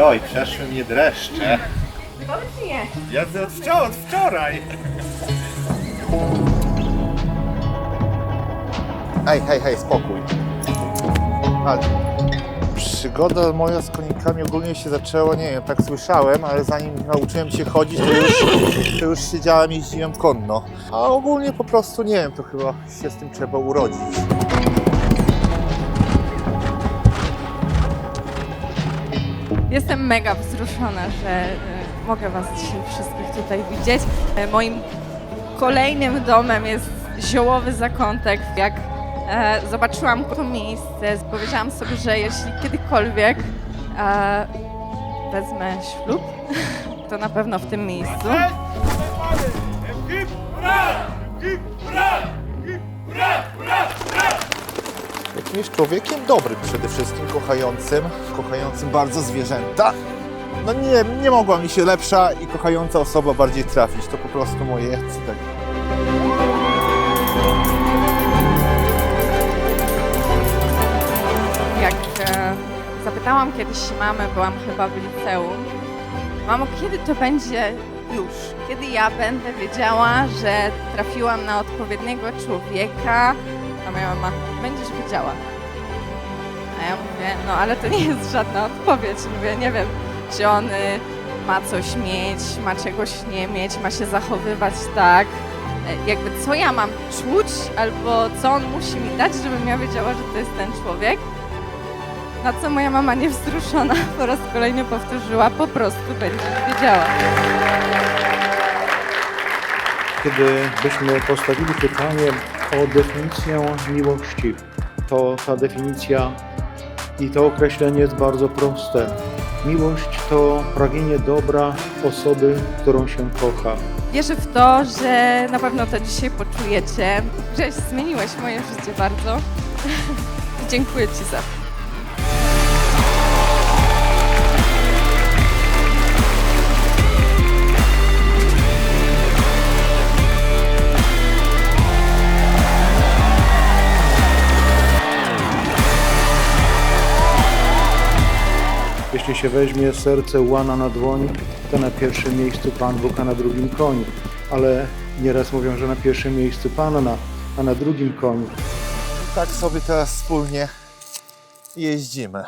Oj, przeszły mnie dreszcze. Powiedz czy nie? Ja od, wczor od wczoraj. Hej, hej, hej, spokój. Ale przygoda moja z konikami ogólnie się zaczęła, nie wiem, tak słyszałem, ale zanim nauczyłem się chodzić, to już, to już siedziałem i jeździłem konno. A ogólnie po prostu, nie wiem, to chyba się z tym trzeba urodzić. Jestem mega wzruszona, że e, mogę Was dzisiaj wszystkich tutaj widzieć. E, Moim kolejnym domem jest ziołowy zakątek. Jak e, zobaczyłam to miejsce, powiedziałam sobie, że jeśli kiedykolwiek wezmę ślub, to na pewno w tym miejscu. Jakimś człowiekiem dobrym przede wszystkim, kochającym, kochającym bardzo zwierzęta. No nie, nie mogła mi się lepsza i kochająca osoba bardziej trafić. To po prostu moje tak. Jak e, zapytałam kiedyś mamę, byłam chyba w liceum, mamo, kiedy to będzie już? Kiedy ja będę wiedziała, że trafiłam na odpowiedniego człowieka? A moja mama, będziesz wiedziała. A ja mówię, no ale to nie jest żadna odpowiedź. Mówię, nie wiem, czy on y, ma coś mieć, ma czegoś nie mieć, ma się zachowywać tak. E, Jakby co ja mam czuć, albo co on musi mi dać, żebym ja wiedziała, że to jest ten człowiek. Na co moja mama niewzruszona po raz kolejny powtórzyła, po prostu będziesz wiedziała. Kiedy byśmy postawili pytanie o definicję miłości, to ta definicja i to określenie jest bardzo proste. Miłość to pragnienie dobra osoby, którą się kocha. Wierzę w to, że na pewno to dzisiaj poczujecie. Żeś zmieniłeś moje życie bardzo. Dziękuję Ci za to. Jeśli się weźmie serce łana na dłoni, to na pierwszym miejscu Pan Bóg, a na drugim koń. Ale nieraz mówią, że na pierwszym miejscu Panna, a na drugim koń. Tak sobie teraz wspólnie jeździmy.